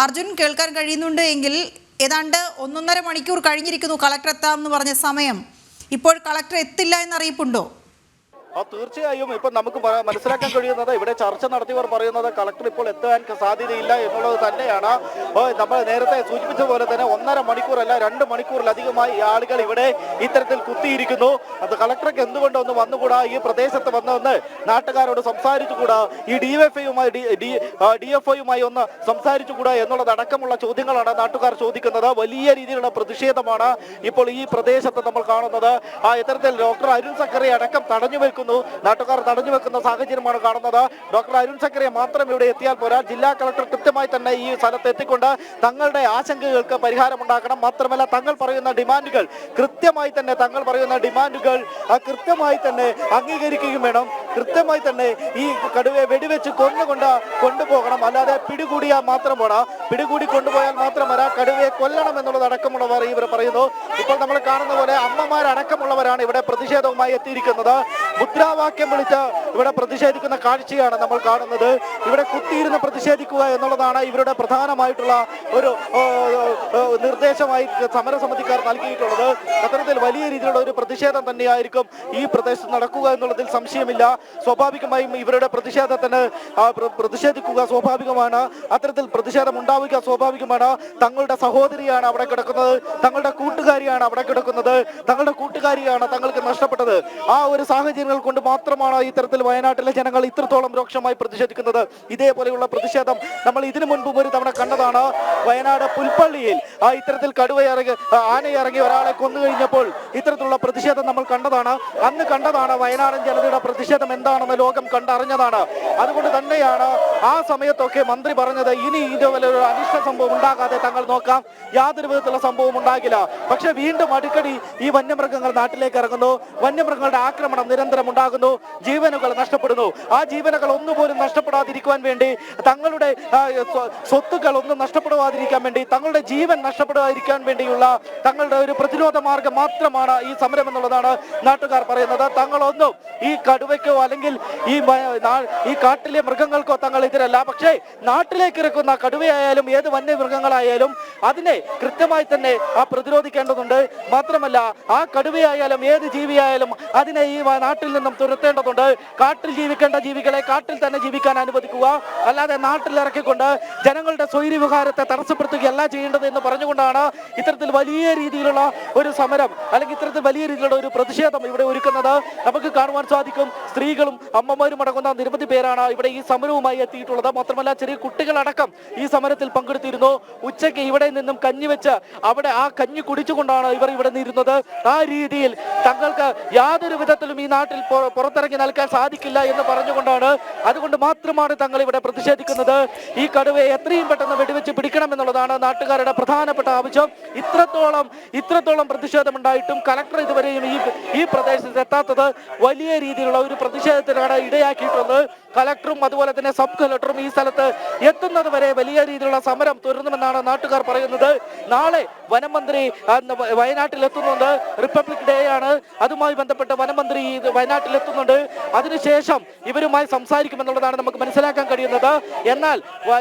അർജുൻ കേൾക്കാൻ കഴിയുന്നുണ്ട് എങ്കിൽ ഏതാണ്ട് ഒന്നൊന്നര മണിക്കൂർ കഴിഞ്ഞിരിക്കുന്നു കളക്ടർ എത്താം എന്ന് പറഞ്ഞ സമയം. ഇപ്പോൾ കളക്ടർ എത്തില്ല എന്ന് അറിയിപ്പുണ്ടോ ആ തീർച്ചയായും ഇപ്പൊ നമുക്ക് മനസ്സിലാക്കാൻ കഴിയുന്നത് ഇവിടെ ചർച്ച നടത്തിയവർ പറയുന്നത് കളക്ടർ ഇപ്പോൾ എത്താൻ സാധ്യതയില്ല എന്നുള്ളത് തന്നെയാണ്. നമ്മൾ നേരത്തെ സൂചിപ്പിച്ച പോലെ തന്നെ ഒന്നര മണിക്കൂറല്ല രണ്ട് മണിക്കൂറിലധികമായി ആളുകൾ ഇവിടെ ഇത്തരത്തിൽ കുത്തിയിരിക്കുന്നു. അത് കളക്ടർക്ക് എന്തുകൊണ്ടൊന്ന് വന്നുകൂടാ? ഈ പ്രദേശത്ത് വന്നൊന്ന് നാട്ടുകാരോട് സംസാരിച്ചുകൂടാ? ഈ ഡിവൈഎഫ്ഐയുമായി ഡി എഫ് ഐയുമായി ഒന്ന് സംസാരിച്ചുകൂടാ എന്നുള്ളത് അടക്കമുള്ള ചോദ്യങ്ങളാണ് നാട്ടുകാർ ചോദിക്കുന്നത്. വലിയ രീതിയിലുള്ള പ്രതിഷേധമാണ് ഇപ്പോൾ ഈ പ്രദേശത്ത് നമ്മൾ കാണുന്നത്. ആ ഇത്തരത്തിൽ ഡോക്ടർ അരുൺ സക്കറി അടക്കം തടഞ്ഞു വെക്കുന്നു. നാട്ടുകാർ തടഞ്ഞു വെക്കുന്ന സാഹചര്യമാണ് കാണുന്നത്. ഡോക്ടർ അരുൺ സക്കറെ മാത്രം ഇവിടെ എത്തിയാൽ പോരാ. ജില്ലാ കളക്ടർ കൃത്യമായി തന്നെ ഈ സ്ഥലത്ത് എത്തിക്കൊണ്ട് തങ്ങളുടെ ആശങ്കകൾക്ക് പരിഹാരമുണ്ടാക്കണം മാത്രമല്ല തങ്ങൾ പറയുന്ന ഡിമാൻഡുകൾ കൃത്യമായി തന്നെ തങ്ങൾ പറയുന്ന ഡിമാൻഡുകൾ കൃത്യമായി തന്നെ അംഗീകരിക്കുകയും വേണം. കൃത്യമായി തന്നെ ഈ കടുവയെ വെടിവെച്ച് കൊന്നുകൊണ്ട് കൊണ്ടുപോകണം. അല്ലാതെ പിടികൂടിയാൽ മാത്രം പോരാ. പിടികൂടി കൊണ്ടുപോയാൽ മാത്രം വരാ കടുവയെ കൊല്ലണം എന്നുള്ളത് അടക്കമുള്ളവർ ഇവർ പറയുന്നു. ഇപ്പോൾ നമ്മൾ കാണുന്ന പോലെ അമ്മമാരടക്കമുള്ളവരാണ് ഇവിടെ പ്രതിഷേധവുമായി എത്തിയിരിക്കുന്നത്. മുദ്രാവാക്യം വിളിച്ച് ഇവിടെ പ്രതിഷേധിക്കുന്ന കാഴ്ചയാണ് നമ്മൾ കാണുന്നത്. ഇവിടെ കുത്തിയിരുന്ന് പ്രതിഷേധിക്കുക എന്നുള്ളതാണ് ഇവരുടെ പ്രധാനമായിട്ടുള്ള ഒരു നിർദ്ദേശമായി സമരസമിതിക്കാർ നൽകിയിട്ടുള്ളത്. അത്തരത്തിൽ വലിയ രീതിയിലുള്ള ഒരു പ്രതിഷേധം തന്നെയായിരിക്കും ഈ പ്രദേശത്ത് നടക്കുക എന്നുള്ളതിൽ സംശയമില്ല. സ്വാഭാവികമായും ഇവരുടെ പ്രതിഷേധത്തിന് പ്രതിഷേധിക്കുക സ്വാഭാവികമാണ്. അത്തരത്തിൽ പ്രതിഷേധം ഉണ്ടാവുക സ്വാഭാവികമാണ്. തങ്ങളുടെ സഹോദരിയാണ് അവിടെ കിടക്കുന്നത്. തങ്ങളുടെ കൂട്ടുകാരിയാണ് അവിടെ കിടക്കുന്നത്. തങ്ങളുടെ കൂട്ടുകാരിയാണ് തങ്ങൾക്ക് നഷ്ടപ്പെട്ടത്. ആ ഒരു സാഹചര്യങ്ങൾ കൊണ്ട് മാത്രമാണ് ഇത്തരത്തിൽ വയനാട്ടിലെ ജനങ്ങൾ ഇത്രത്തോളം രൂക്ഷമായി പ്രതിഷേധിക്കുന്നത്. ഇതേപോലെയുള്ള പ്രതിഷേധം നമ്മൾ ഇതിനു മുൻപും ഒരു തവണ കണ്ടതാണ്. വയനാട് പുൽപ്പള്ളിയിൽ ആ ഇത്തരത്തിൽ കടുവയിറങ്ങി ആനയിറങ്ങി ഒരാളെ കൊന്നു കഴിഞ്ഞപ്പോൾ ഇത്തരത്തിലുള്ള പ്രതിഷേധം നമ്മൾ കണ്ടതാണ്. അന്ന് കണ്ടതാണ് വയനാടൻ ജനതയുടെ പ്രതിഷേധം എന്താണെന്ന് ലോകം കണ്ടറിഞ്ഞതാണ്. അതുകൊണ്ട് തന്നെയാണ് ആ സമയത്തൊക്കെ മന്ത്രി പറഞ്ഞത് ഇനി ഇതുപോലെ ഒരു അനിഷ്ട സംഭവം ഉണ്ടാകാതെ തങ്ങൾ നോക്കാം. യാതൊരു വിധത്തിലുള്ള സംഭവം ഉണ്ടാകില്ല. പക്ഷെ വീണ്ടും അടിക്കടി ഈ വന്യമൃഗങ്ങൾ നാട്ടിലേക്ക് ഇറങ്ങുന്നു. വന്യമൃഗങ്ങളുടെ ആക്രമണം നിരന്തരം ഉണ്ടാകുന്നു. ജീവനുകൾ നഷ്ടപ്പെടുന്നു. ആ ജീവനുകൾ ഒന്നുപോലും നഷ്ടപ്പെടാതിരിക്കുവാൻ വേണ്ടി തങ്ങളുടെ സ്വത്തുക്കൾ ഒന്നും നഷ്ടപ്പെടാതിരിക്കാൻ വേണ്ടി തങ്ങളുടെ ജീവൻ നഷ്ടപ്പെടാതിരിക്കാൻ വേണ്ടിയുള്ള തങ്ങളുടെ ഒരു പ്രതിരോധ മാർഗം മാത്രമാണ് ഈ സമരം എന്നുള്ളതാണ് നാട്ടുകാർ പറയുന്നത്. തങ്ങളൊന്നും ഈ കടുവയ്ക്കോ അല്ലെങ്കിൽ ഈ ഈ കാട്ടിലെ മൃഗങ്ങൾക്കോ തങ്ങൾ എതിരല്ല പക്ഷേ നാട്ടിലേക്ക് ഇറക്കുന്ന കടുവയായാലും ഏത് വന്യമൃഗങ്ങളായാലും അതിനെ കൃത്യമായി തന്നെ ആ പ്രതിരോധിക്കേണ്ടതുണ്ട്. മാത്രമല്ല ആ കടുവയായാലും ഏത് ജീവിയായാലും അതിനെ ഈ നാട്ടിൽ നിന്നും തുരത്തേണ്ടതുണ്ട്. കാട്ടിൽ ജീവിക്കേണ്ട ജീവികളെ കാട്ടിൽ തന്നെ ജീവിക്കാൻ അനുവദിക്കുക. അല്ലാതെ നാട്ടിൽ ഇറക്കിക്കൊണ്ട് ജനങ്ങളുടെ സ്വൈര്യവിഹാരത്തെ തടസ്സപ്പെടുത്തുകയല്ല ചെയ്യേണ്ടത് എന്ന് പറഞ്ഞുകൊണ്ടാണ് ഇത്തരത്തിൽ വലിയ രീതിയിലുള്ള ഒരു സമരം അല്ലെങ്കിൽ ഇത്തരത്തിൽ വലിയ രീതിയിലുള്ള ഒരു പ്രതിഷേധം ഇവിടെ ഒരുക്കുന്നത്. നമുക്ക് കാണുവാൻ സാധിക്കും സ്ത്രീകളും അമ്മമാരും അടങ്ങുന്ന നിരവധി പേരാണ് ഇവിടെ ഈ സമരവുമായി എത്തിയിട്ടുള്ളത്. മാത്രമല്ല ചെറിയ കുട്ടികളടക്കം ഈ സമരത്തിൽ പങ്കെടുത്തിരുന്നു. ഉച്ചയ്ക്ക് ഇവിടെ നിന്നും കഞ്ഞി വെച്ച് അവിടെ ആ കഞ്ഞി കുടിച്ചുകൊണ്ടാണ് ഇവർ ഇവിടെ നിന്നിരുന്നത്. ആ രീതിയിൽ തങ്ങൾക്ക് യാതൊരു വിധത്തിലും ഈ നാട്ടിൽ പുറത്തിറങ്ങി നൽകാൻ സാധിക്കില്ല എന്ന് പറഞ്ഞുകൊണ്ടാണ് അതുകൊണ്ട് മാത്രമാണ് തങ്ങൾ ഇവിടെ പ്രതിഷേധിക്കുന്നത്. ഈ കടുവയെ എത്രയും പെട്ടെന്ന് വെടിവെച്ച് പിടിക്കണം എന്നുള്ളതാണ് നാട്ടുകാരുടെ പ്രധാനപ്പെട്ട ആവശ്യം. ഇത്രത്തോളം ഇത്രത്തോളം പ്രതിഷേധമുണ്ടായിട്ടും കലക്ടർ ഇതുവരെയും ഈ ഈ പ്രദേശത്ത് എത്താത്തത് വലിയ രീതിയിലുള്ള ഒരു പ്രതിഷേധത്തിനാണ് ഇടയാക്കിയിട്ടുള്ളത്. കലക്ടറും അതുപോലെ തന്നെ സബ് കലക്ടറും ഈ സ്ഥലത്ത് എത്തുന്നത് വരെ വലിയ രീതിയിലുള്ള സമരം തുടരുമെന്നാണ് നാട്ടുകാർ പറയുന്നത്. നാളെ വനം മന്ത്രി വയനാട്ടിൽ എത്തുന്നുണ്ട് റിപ്പബ്ലിക് ഡേ ആണ്. അതുമായി ബന്ധപ്പെട്ട് വനമന്ത്രി വയനാട്ടിൽ എത്തുന്നുണ്ട് അതിനുശേഷം ഇവരുമായി സംസാരിക്കുമെന്നുള്ളതാണ് നമുക്ക് മനസ്സിലാക്കാൻ കഴിയുന്നത്. എന്നാൽ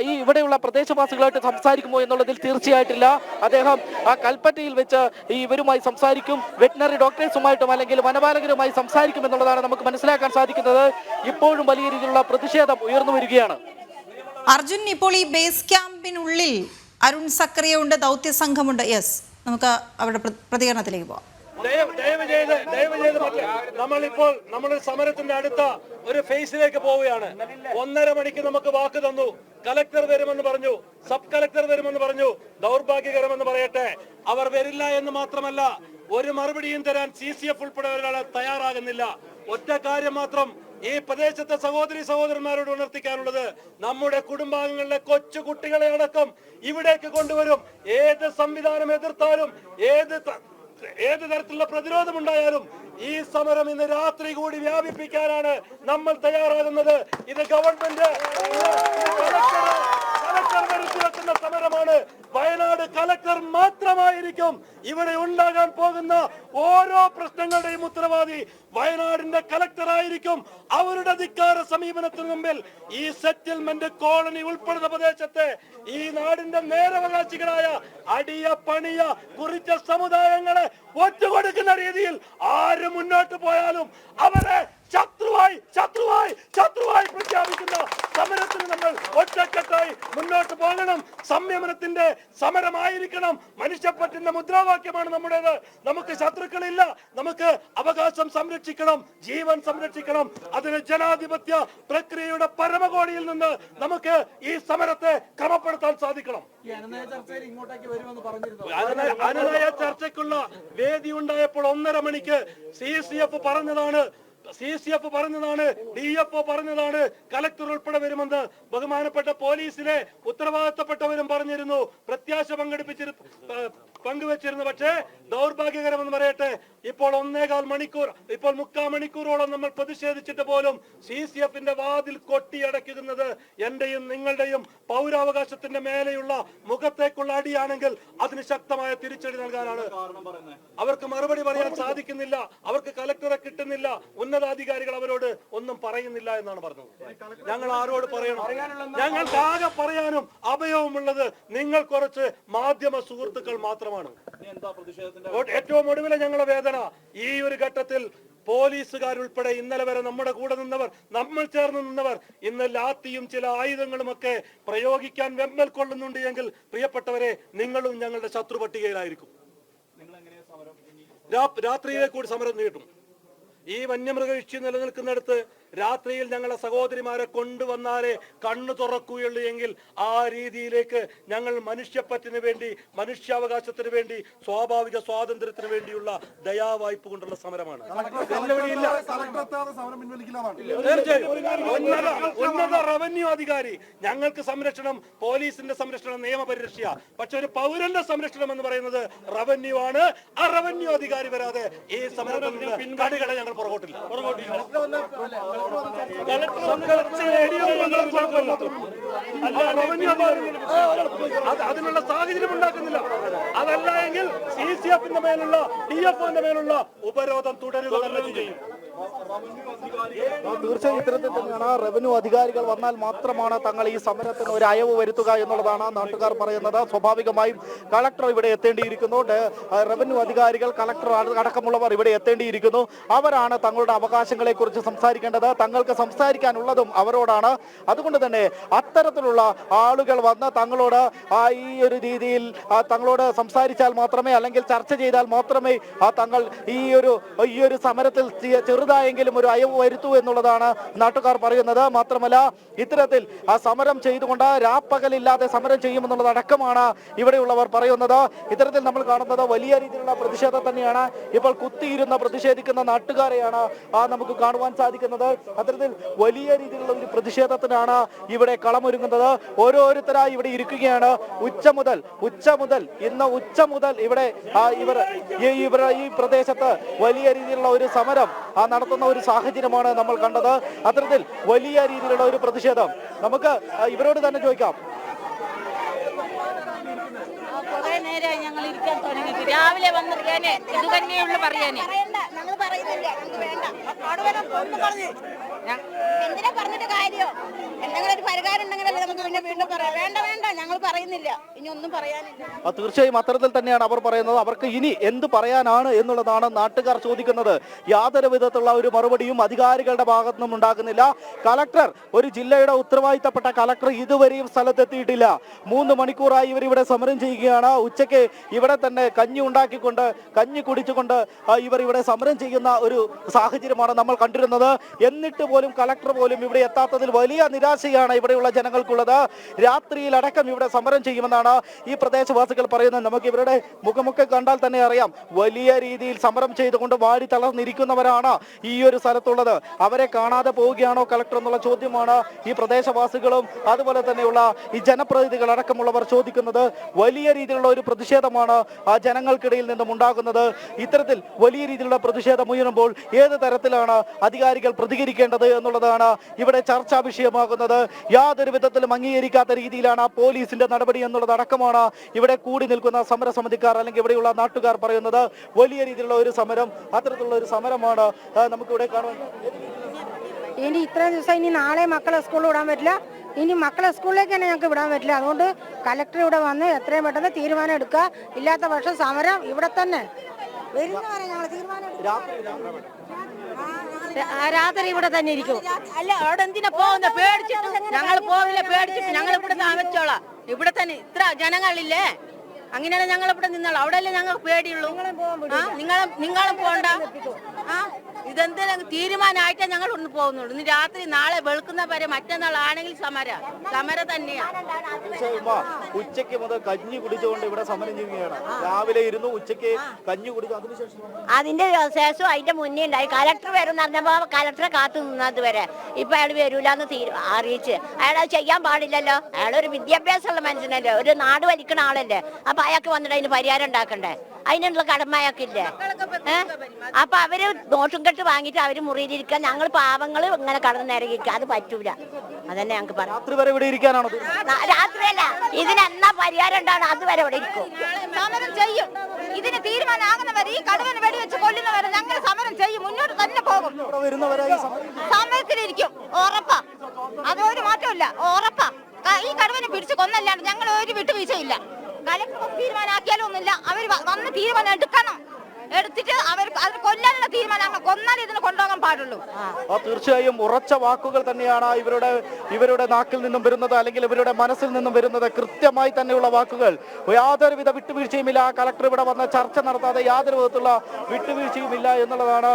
ഈ ഇവിടെയുള്ള പ്രദേശവാസികളായിട്ട് സംസാരിക്കുമോ എന്നുള്ളതിൽ തീർച്ചയായിട്ടില്ല. അദ്ദേഹം ആ കൽപ്പറ്റയിൽ വെച്ച് ഈ ഇവരുമായി സംസാരിക്കും. വെറ്റിനറി ഡോക്ടേഴ്സുമായിട്ടും അല്ലെങ്കിൽ വനപാലകരുമായി സംസാരിക്കും എന്നുള്ളതാണ് നമുക്ക് മനസ്സിലാക്കാൻ സാധിക്കുന്നത്. ഇപ്പോഴും വലിയ രീതിയിലുള്ള പ്രതിഷേധം ഉയർന്നു വരികയാണ്. അർജുൻ ഇപ്പോൾ ഈ ബേസ് ക്യാമ്പിനുള്ളിൽ അരുൺ സക്രിയ ഉണ്ട് ദൗത്യ സംഘമുണ്ട്. യെസ് നമുക്ക് അവിടെ പ്രതികരണത്തിലേക്ക് പോവാം. നമ്മളിപ്പോൾ നമ്മൾ സമരത്തിന്റെ അടുത്ത ഒരു ഫേസിലേക്ക് പോവുകയാണ്. ഒന്നര മണിക്ക് നമുക്ക് വാക്ക് തന്നു. കലക്ടർ വരുമെന്ന് പറഞ്ഞു. സബ് കലക്ടർ വരുമെന്ന് പറഞ്ഞു. ദൗർഭാഗ്യകരമെന്ന് പറയട്ടെ. അവർ വരില്ല എന്ന് മാത്രമല്ല ഒരു മറുപടിയും തരാൻ സി സി എഫ് ഉൾപ്പെടെ ഒരാൾ തയ്യാറാകുന്നില്ല. ഒറ്റ കാര്യം മാത്രം ഈ പ്രദേശത്തെ സഹോദരി സഹോദരന്മാരോട് ഉണർത്തിക്കാനുള്ളത് നമ്മുടെ കുടുംബാംഗങ്ങളിലെ കൊച്ചു കുട്ടികളെ അടക്കം ഇവിടേക്ക് കൊണ്ടുവരും. ഏത് സംവിധാനം എതിർത്താലും ഏത് ഏത് തരത്തിലുള്ള പ്രതിരോധം ഉണ്ടായാലും ഈ സമരം ഇന്ന് രാത്രി കൂടി വ്യാപിപ്പിക്കാനാണ് നമ്മൾ തയ്യാറാകുന്നത്. ഇത് ഗവൺമെന്റ് കലക്ടർ വെക്കുന്ന സമരമാണ്. വയനാട് കലക്ടർ മാത്രമായിരിക്കും ഇവിടെ ഉണ്ടാകാൻ പോകുന്ന ഓരോ പ്രശ്നങ്ങളുടെയും ഉത്തരവാദി വയനാടിന്റെ കലക്ടർ ആയിരിക്കും അവരുടെ ധിക്കാര സമീപനത്തിന് മുമ്പിൽ ഈ സെറ്റിൽമെന്റ് കോളനി ഉൾപ്പെടുന്ന പ്രദേശത്തെ ഈ നാടിന്റെ നേരവകാശികളായ അടിയ പണിയ കുറിച്ച സമുദായങ്ങളെ ഒറ്റുകൊടുക്കുന്ന രീതിയിൽ ആര് മുന്നോട്ട് പോയാലും അവരെ ശത്രുവായി ശത്രുവായി ശത്രുവായി പ്രഖ്യാപിക്കുന്ന സമരത്തിന് നമ്മൾ ഒറ്റക്കെട്ടായി മുന്നോട്ട് പോകണം. സംയമനത്തിന്റെ സമരമായിരിക്കണം. മനുഷ്യപ്പറ്റിന്റെ മുദ്രാവാക്യമാണ് നമ്മുടേത്. നമുക്ക് ശത്രുക്കളില്ല. നമുക്ക് അവകാശം സംരക്ഷിക്കണം. ജീവൻ സംരക്ഷിക്കണം. അതിന് ജനാധിപത്യ പ്രക്രിയയുടെ പരമകോടിയിൽ നിന്ന് നമുക്ക് ഈ സമരത്തെ ക്രമപ്പെടുത്താൻ സാധിക്കണം. അനുനയ- ചർച്ചയ്ക്കുള്ള വേദി ഉണ്ടായപ്പോൾ ഒന്നര മണിക്ക് സി സി എഫ് പറഞ്ഞതാണ് സി സി എഫ് പറഞ്ഞതാണ് ഡി എഫ് ഒ പറഞ്ഞതാണ് കലക്ടർ ഉൾപ്പെടെ വരുമെന്ന് ബഹുമാനപ്പെട്ട പോലീസിലെ ഉത്തരവാദിത്തപ്പെട്ടവരും പറഞ്ഞിരുന്നു. പ്രത്യാശ പങ്കെടുപ്പിച്ചിരു പ- പങ്കുവച്ചിരുന്നു. പക്ഷേ ദൗർഭാഗ്യകരമെന്ന് പറയട്ടെ ഇപ്പോൾ ഒന്നേകാൽ മണിക്കൂർ ഇപ്പോൾ മുക്കാൽ മണിക്കൂറോളം നമ്മൾ പ്രതിഷേധിച്ചിട്ട് പോലും സി സി എഫിന്റെ വാതിൽ കൊട്ടിയടയ്ക്കുന്നത് എന്റെയും നിങ്ങളുടെയും പൗരാവകാശത്തിന്റെ മേലെയുള്ള മുഖത്തേക്കുള്ള അടിയാണെങ്കിൽ അതിന് ശക്തമായ തിരിച്ചടി നൽകാനാണ്. അവർക്ക് മറുപടി പറയാൻ സാധിക്കുന്നില്ല അവർക്ക് കലക്ടറെ കിട്ടുന്നില്ല ഉന്നതാധികാരികൾ അവരോട് ഒന്നും പറയുന്നില്ല എന്നാണ് പറഞ്ഞത്. ഞങ്ങൾ ആരോട് പറയണം? ഞങ്ങൾക്ക് ആകെ പറയാനും അഭയവുമുള്ളത് നിങ്ങൾ കുറച്ച് മാധ്യമ സുഹൃത്തുക്കൾ മാത്രമാണ് ഏറ്റവും ഒടുവിലെ ഞങ്ങളുടെ വേദന. ഈ ഒരു ഘട്ടത്തിൽ പോലീസുകാരുൾപ്പെടെ ഇന്നലെ വരെ നമ്മുടെ കൂടെ നിന്നവർ നമ്മൾ ചേർന്ന് നിന്നവർ ഇന്ന് ലാത്തിയും ചില ആയുധങ്ങളും ഒക്കെ പ്രയോഗിക്കാൻ വെമ്പൽ കൊള്ളുന്നുണ്ട് എങ്കിൽ പ്രിയപ്പെട്ടവരെ നിങ്ങളും ഞങ്ങളുടെ ശത്രു പട്ടികയിലായിരിക്കും രാത്രിയിലെ കൂടി സമരം നീട്ടും. ഈ വന്യമൃഗ ഇഷ്യൂ നിലനിൽക്കുന്നിടത്ത് രാത്രിയിൽ ഞങ്ങളെ സഹോദരിമാരെ കൊണ്ടുവന്നാലേ കണ്ണു തുറക്കുകയുള്ളൂ എങ്കിൽ ആ രീതിയിലേക്ക് ഞങ്ങൾ മനുഷ്യപ്പറ്റിന് വേണ്ടി മനുഷ്യാവകാശത്തിന് വേണ്ടി സ്വാഭാവിക സ്വാതന്ത്ര്യത്തിന് വേണ്ടിയുള്ള ദയാവായ്പ കൊണ്ടുള്ള സമരമാണ്. ഉന്നത ഉന്നത റവന്യൂ അധികാരി. ഞങ്ങൾക്ക് സംരക്ഷണം പോലീസിന്റെ സംരക്ഷണം നിയമപരിരക്ഷ. പക്ഷെ ഒരു പൗരന്റെ സംരക്ഷണം എന്ന് പറയുന്നത് റവന്യൂ ആണ്. ആ റവന്യൂ അധികാരി വരാതെ ഈ സമരത്തിൽ പിൻകാടികളെ ഞങ്ങൾ പുറകോട്ടില്ല. സംഘടിച്ച് അതിനുള്ള സാഹചര്യം ഉണ്ടാക്കുന്നില്ല. അതല്ല എങ്കിൽ സി സി എഫിന്റെ മേലുള്ള ഡി എഫ് മേലുള്ള ഉപരോധം തുടരുക തന്നെ ചെയ്യും. തീർച്ചയായും ഇത്തരത്തിൽ തന്നെയാണ് റവന്യൂ അധികാരികൾ വന്നാൽ മാത്രമാണ് തങ്ങൾ ഈ സമരത്തിന് ഒരു അയവ് വരുത്തുക എന്നുള്ളതാണ് നാട്ടുകാർ പറയുന്നത്. സ്വാഭാവികമായും കളക്ടർ ഇവിടെ എത്തേണ്ടിയിരിക്കുന്നു. റവന്യൂ അധികാരികൾ കളക്ടർ അട- അടക്കമുള്ളവർ ഇവിടെ എത്തേണ്ടിയിരിക്കുന്നു. അവരാണ് തങ്ങളുടെ അവകാശങ്ങളെ കുറിച്ച് സംസാരിക്കേണ്ടത്. തങ്ങൾക്ക് സംസാരിക്കാനുള്ളതും അവരോടാണ്. അതുകൊണ്ട് തന്നെ അത്തരത്തിലുള്ള ആളുകൾ വന്ന് തങ്ങളോട് ഈ ഒരു രീതിയിൽ തങ്ങളോട് സംസാരിച്ചാൽ മാത്രമേ അല്ലെങ്കിൽ ചർച്ച ചെയ്താൽ മാത്രമേ തങ്ങൾ ഈ ഒരു ഈ ഒരു സമരത്തിൽ ചെ- ചെറുതായെങ്കിലും ഒരു അയവ് വരുത്തൂ എന്നുള്ളതാണ് നാട്ടുകാർ പറയുന്നത്. മാത്രമല്ല ഇത്തരത്തിൽ ആ സമരം ചെയ്തുകൊണ്ട് രാപ്പകലില്ലാതെ സമരം ചെയ്യുമെന്നുള്ളത് അടക്കമാണ് ഇവിടെയുള്ളവർ പറയുന്നത്. ഇത്തരത്തിൽ നമ്മൾ കാണുന്നത് വലിയ രീതിയിലുള്ള പ്രതിഷേധം തന്നെയാണ്. ഇപ്പോൾ കുത്തിയിരുന്ന പ്രതിഷേധിക്കുന്ന നാട്ടുകാരെയാണ് ആ നമുക്ക് കാണുവാൻ സാധിക്കുന്നത്. അത്തരത്തിൽ വലിയ രീതിയിലുള്ള ഒരു പ്രതിഷേധത്തിനാണ് ഇവിടെ കളമൊരുങ്ങുന്നത്. ഓരോരുത്തരായി ഇവിടെ ഇരിക്കുകയാണ്. ഉച്ച മുതൽ ഉച്ച മുതൽ ഇന്ന് ഉച്ച മുതൽ ഇവിടെ ഇവർ ഈ പ്രദേശത്ത് വലിയ രീതിയിലുള്ള ഒരു സമരം നടത്തുന്ന ഒരു സാഹചര്യമാണ് നമ്മൾ കണ്ടത്. അത്തരത്തിൽ വലിയ രീതിയിലുള്ള ഒരു പ്രതിഷേധം. നമുക്ക് ഇവരോട് തന്നെ ചോദിക്കാം. കുറെ നേരമായി ഞങ്ങൾ ഇരിക്കാൻ തുടങ്ങിയിട്ട്. രാവിലെ വന്നിരിക്കാനേ ഇത് തന്നെയുള്ളു പറയാനേ. ഞങ്ങൾ പറയുന്നില്ല. ഞങ്ങൾക്ക് വേണ്ട. എന്തിനാ പറഞ്ഞിട്ട് കാര്യോ? എന്തെങ്കിലും ഒരു പരിഹാരം ഉണ്ടെങ്കിലല്ലേ നമുക്ക് പിന്നെ വീണ്ടും പറയാം. വേണ്ട വേണ്ട ഞങ്ങൾ പറയുന്നില്ല. ഇനി ഒന്നും പറയാനില്ല. തീർച്ചയായും അത്തരത്തിൽ തന്നെയാണ് അവർ പറയുന്നത്. അവർക്ക് ഇനി എന്ത് പറയാനാണ് എന്നുള്ളതാണ് നാട്ടുകാർ ചോദിക്കുന്നത്. യാതൊരു വിധത്തിലുള്ള ഒരു മറുപടിയും അധികാരികളുടെ ഭാഗത്തു നിന്നും ഉണ്ടാകുന്നില്ല. കലക്ടർ ഒരു ജില്ലയുടെ ഉത്തരവാദിത്തപ്പെട്ട കലക്ടർ ഇതുവരെയും സ്ഥലത്തെത്തിയിട്ടില്ല. മൂന്ന് മണിക്കൂറായി ഇവർ ഇവിടെ സമരം ചെയ്യുകയാണ്. ഉച്ചയ്ക്ക് ഇവിടെ തന്നെ കഞ്ഞി ഉണ്ടാക്കിക്കൊണ്ട് കഞ്ഞി കുടിച്ചുകൊണ്ട് ഇവർ ഇവിടെ സമരം ചെയ്യുന്ന ഒരു സാഹചര്യമാണ് നമ്മൾ കണ്ടിരുന്നത്. എന്നിട്ട് പോലും കളക്ടർ പോലും ഇവിടെ എത്താത്തതിൽ വലിയ നിരാശയാണ് ഇവിടെയുള്ള ജനങ്ങൾക്കുള്ളത്. രാത്രിയിൽ അടക്കം ഇവിടെ സമരം ചെയ്യുമെന്നാണ് ഈ പ്രദേശവാസികൾ പറയുന്നത്. നമുക്ക് ഇവരുടെ മുഖമൊക്കെ കണ്ടാൽ തന്നെ അറിയാം. വലിയ രീതിയിൽ സമരം ചെയ്തുകൊണ്ട് വാടി തളർന്നിരിക്കുന്നവരാണ് ഈ ഒരു സ്ഥലത്തുള്ളത്. അവരെ കാണാതെ പോവുകയാണോ കളക്ടർ എന്നുള്ള ചോദ്യമാണ് ഈ പ്രദേശവാസികളും അതുപോലെ തന്നെയുള്ള ഈ ജനപ്രതിനിധികൾ അടക്കമുള്ളവർ ചോദിക്കുന്നത്. വലിയ രീതിയിലുള്ള ഒരു പ്രതിഷേധമാണ് ആ ജനങ്ങൾക്കിടയിൽ നിന്നും ഉണ്ടാകുന്നത്. ഇത്തരത്തിൽ വലിയ രീതിയിലുള്ള പ്രതിഷേധം ഉയരുമ്പോൾ ഏത് തരത്തിലാണ് അധികാരികൾ പ്രതികരിക്കേണ്ടത്? എന്നുള്ളത് എന്നുള്ളതാണ് ഇവിടെ ചർച്ചാ വിഷയമാകുന്നത്. യാതൊരു വിധത്തിലും അംഗീകരിക്കാത്ത രീതിയിലാണ് ആ പോലീസിന്റെ നടപടി എന്നുള്ളത് അടക്കമാണ് ഇവിടെ കൂടി നിൽക്കുന്ന സമരസമിതിക്കാർ അല്ലെങ്കിൽ ഇവിടെയുള്ള നാട്ടുകാർ പറയുന്നത്. വലിയ രീതിയിലുള്ള ഒരു സമരം അത്തരത്തിലുള്ള ഒരു സമരമാണ് നമുക്കിവിടെ കാണുവാൻ ഇനി ഇത്രയും ദിവസം ഇനി നാളെ മക്കളെ സ്കൂളിൽ വിടാൻ പറ്റില്ല. ഇനി മക്കളെ സ്കൂളിലേക്ക് തന്നെ ഞങ്ങൾക്ക് വിടാൻ പറ്റില്ല. അതുകൊണ്ട് കലക്ടർ ഇവിടെ വന്ന് എത്രയും പെട്ടെന്ന് തീരുമാനം എടുക്കുക. ഇല്ലാത്ത പക്ഷം സമരം ഇവിടെ തന്നെ. വരുന്നവരെ ഞങ്ങൾ തീരുമാനം രാത്രി ഇവിടെ തന്നെ ഇരിക്കും. അല്ല അവിടെ എന്തിനാ പോകുന്ന? പേടിച്ചിട്ട് ഞങ്ങൾ പോവില്ല പേടിച്ചിട്ട് ഞങ്ങൾ ഇവിടെ താമസിച്ചോളാം ഇവിടെ തന്നെ ഇത്ര ജനങ്ങളില്ലേ? അങ്ങനെയാണ് ഞങ്ങൾ ഇവിടെ നിന്നോളാം അവിടെയല്ലേ ഞങ്ങൾക്ക് പേടിയുള്ളൂ? നിങ്ങളും നിങ്ങളും പോണ്ട. ആ ഇതെന്തെങ്കിലും തീരുമാനമായിട്ടേ ഞങ്ങൾ ഒന്ന് പോകുന്നുള്ളൂ. ഇന്ന് രാത്രി നാളെ വെളുക്കുന്ന വരെ മറ്റന്നാളാണെങ്കിൽ സമര. സമര തന്നെയാണ് ഉച്ചയ്ക്ക് മുതൽ കഞ്ഞി കുടിച്ചുകൊണ്ട് ഇവിടെ സമരം ചെയ്യുകയാണ്. രാവിലെ ഇരുന്നു ഉച്ചയ്ക്ക് കഞ്ഞി കുടിച്ചു. അതിനുശേഷം അതിന്റെ ശേഷം അതിന്റെ മുന്നേ ഉണ്ടായി. കലക്ടർ വരും പറഞ്ഞപ്പോ കലക്ടറെ കാത്തു നിന്നത് വരെ ഇപ്പൊ അയാൾ വരൂലെന്ന് അറിയിച്ച്. അയാൾ അത് ചെയ്യാൻ പാടില്ലല്ലോ. അയാൾ ഒരു വിദ്യാഭ്യാസമുള്ള മനുഷ്യനല്ലേ. ഒരു നാട് വലിക്കുന്ന ആളല്ലേ. അപ്പൊ അയാൾക്ക് വന്നിട്ട് അതിന് പരിഹാരം ഉണ്ടാക്കണ്ടേ? അതിനുള്ള കടമ അയാൾക്കില്ലേ ഏഹ് അപ്പൊ അവർ ദോഷം കെട്ട് വാങ്ങിട്ട് അവർ മുറിയിലിരിക്കാൻ ഞങ്ങൾ പാവങ്ങൾ ഇങ്ങനെ കടന്ന് നിരകിക്കുക അത് പറ്റൂല. അതന്നെ ഞങ്ങൾക്ക് പറയാം. രാത്രി വരെ ഇവിടെ ഇരിക്കാനാണോ? രാത്രിയല്ല ഇതിന് എന്നാ പരിഹാരം ഉണ്ടാവണം? അത് വരെ ഇവിടെ ഇരിക്കും. സമരം ചെയ്യും. ഇതിന് തീരുമാനമാകുന്നവരെ ഈ കടുവന് വെടിവെച്ച് കൊല്ലുന്നവരെ ഞങ്ങൾ സമരം ചെയ്യും. മുന്നോട്ട് തന്നെ പോകും. ഇവിടെ വരുന്നവരായി സമരം സമയത്തിലിരിക്കും ഉറപ്പാ. അതൊരു മാറ്റമില്ല ഉറപ്പാ. ഈ കടുവനെ പിടിച്ച് കൊന്നല്ലാണ്ട് ഞങ്ങൾ ഒരു വിട്ടുവീഴ്ചയില്ല. കലക്ടർ തീരുമാനമാക്കിയാലും ഒന്നുമില്ല അവർ വന്ന് തീരുമാനം എടുക്കണം. എടുത്തിട്ട് അവർ അത് കൊല്ലാനുള്ള തീരുമാനം കൊന്നാൽ ഇതിന് കൊണ്ടുപോകാൻ പാടുള്ളൂ. ആ തീർച്ചയായും ഉറച്ച വാക്കുകൾ തന്നെയാണ് ഇവരുടെ ഇവരുടെ നാക്കിൽ നിന്നും വരുന്നത് അല്ലെങ്കിൽ ഇവരുടെ മനസ്സിൽ നിന്നും വരുന്നത് കൃത്യമായി തന്നെയുള്ള വാക്കുകൾ. യാതൊരുവിധ വിട്ടുവീഴ്ചയുമില്ല. കളക്ടർ ഇവിടെ വന്ന ചർച്ച നടത്താതെ യാതൊരു വിധത്തിലുള്ള വിട്ടുവീഴ്ചയുമില്ല എന്നുള്ളതാണ്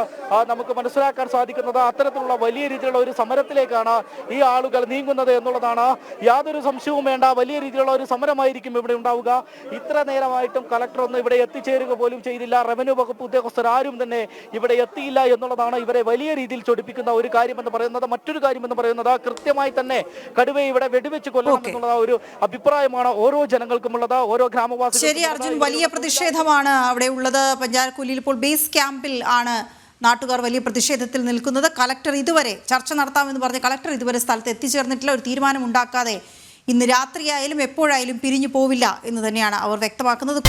നമുക്ക് മനസ്സിലാക്കാൻ സാധിക്കുന്നത്. അത്തരത്തിലുള്ള വലിയ രീതിയിലുള്ള ഒരു സമരത്തിലേക്കാണ് ഈ ആളുകൾ നീങ്ങുന്നത് എന്നുള്ളതാണ്. യാതൊരു സംശയവും വേണ്ട. വലിയ രീതിയിലുള്ള ഒരു സമരമായിരിക്കും ഇവിടെ ഉണ്ടാവുക. ഇത്ര നേരമായിട്ടും കളക്ടർ ഒന്ന് ഇവിടെ എത്തിച്ചേരുക പോലും ചെയ്തില്ല. റവന്യൂ വകുപ്പ് ഉദ്യോഗസ്ഥർ ആരും തന്നെ ഇവിടെ എത്തിയില്ല എന്നുള്ളതാണ് ഇവരെ വലിയ രീതിയിൽ ചൊടിപ്പിക്കുന്ന ഒരു കാര്യമെന്ന് പറയുന്നത്. മറ്റൊരു കാര്യമെന്ന് പറയുന്നത് കൃത്യമായി തന്നെ കടുവയെ ഇവിടെ വെടിവെച്ച് കൊല്ലണം. എന്നുള്ള ഒരു അഭിപ്രായമാണ് ഓരോ ജനങ്ങൾക്കുമുള്ളത്. ഓരോ ഗ്രാമവാസികൾ ശരി അർജുൻ വലിയ പ്രതിഷേധമാണ് അവിടെ ഉള്ളത്. പഞ്ചായക്കുലിയിൽ ഇപ്പോൾ ബേസ് ക്യാമ്പിൽ ആണ് നാട്ടുകാർ വലിയ പ്രതിഷേധത്തിൽ നിൽക്കുന്നത്. കളക്ടർ ഇതുവരെ ചർച്ച നടത്താമെന്ന് പറഞ്ഞ് കളക്ടർ ഇതുവരെ സ്ഥലത്ത് എത്തിച്ചേർന്നിട്ടില്ല. ഒരു തീരുമാനം ഉണ്ടാക്കാതെ ഇന്ന് രാത്രിയായാലും എപ്പോഴായാലും പിരിഞ്ഞു പോവില്ല എന്ന് തന്നെയാണ് അവർ വ്യക്തമാക്കുന്നത്.